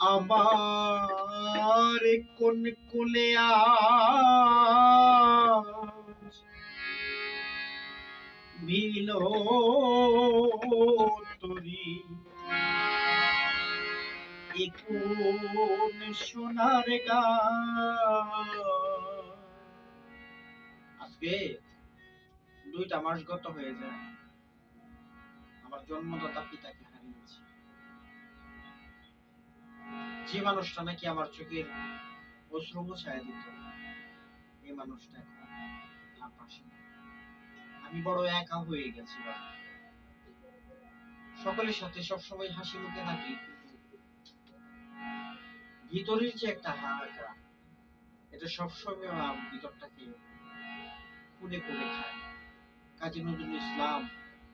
আমার কোন কোলে মিল তরি? কোন সোনার গা আজকে দুইটা মাস গত হয়ে যায়। আমার জন্মদাতা পিতাকে হারিয়েছি। যে মানুষটা নাকি আমার চোখের অশ্রু মোছায় দিত, এই মানুষটা এখন আর পাশে আমি বড় একা হয়ে গেছি সকলের সাথে সবসময় হাসি মুখে থাকি। ভিতরের যে একটা হাহাকার, এটা সবসময় আমার ভিতরটাকে খুঁড়ে খুঁড়ে খায়। কাজী নজরুল ইসলাম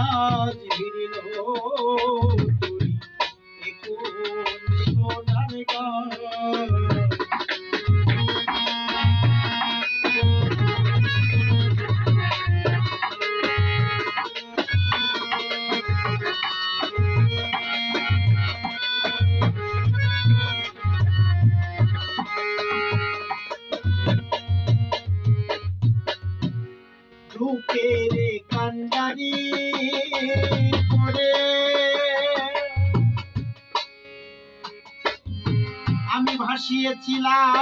আজ আমি ভাসিয়েছিলাম।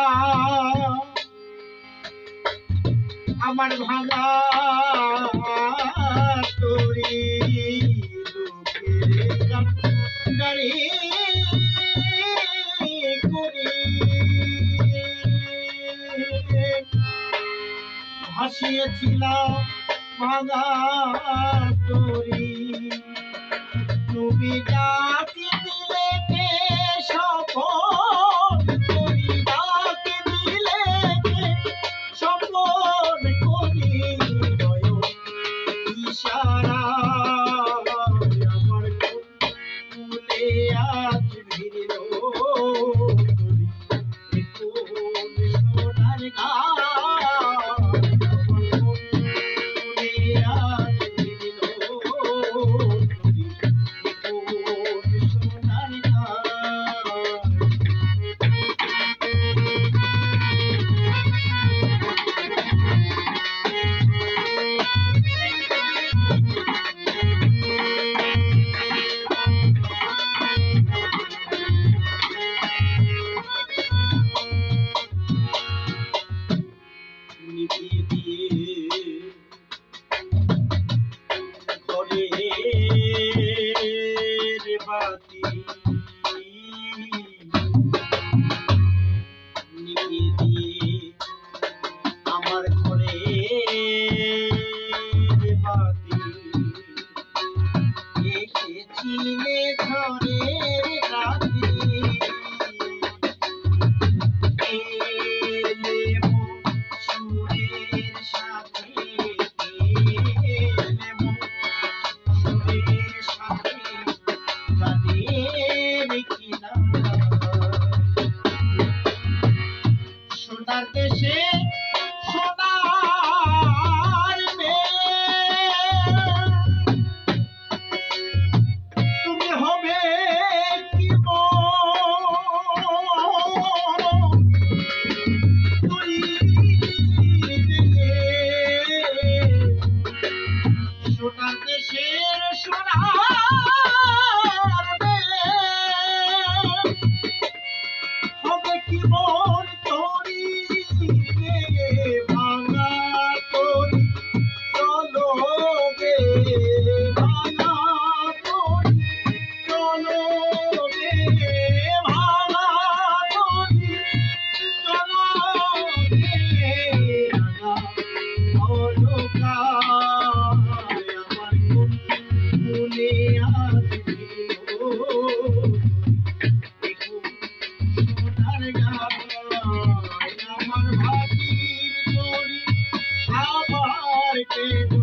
আমার ভাঙা তরি ভাসিয়েছিলাম ভাঙা তরি পাতি Thank you.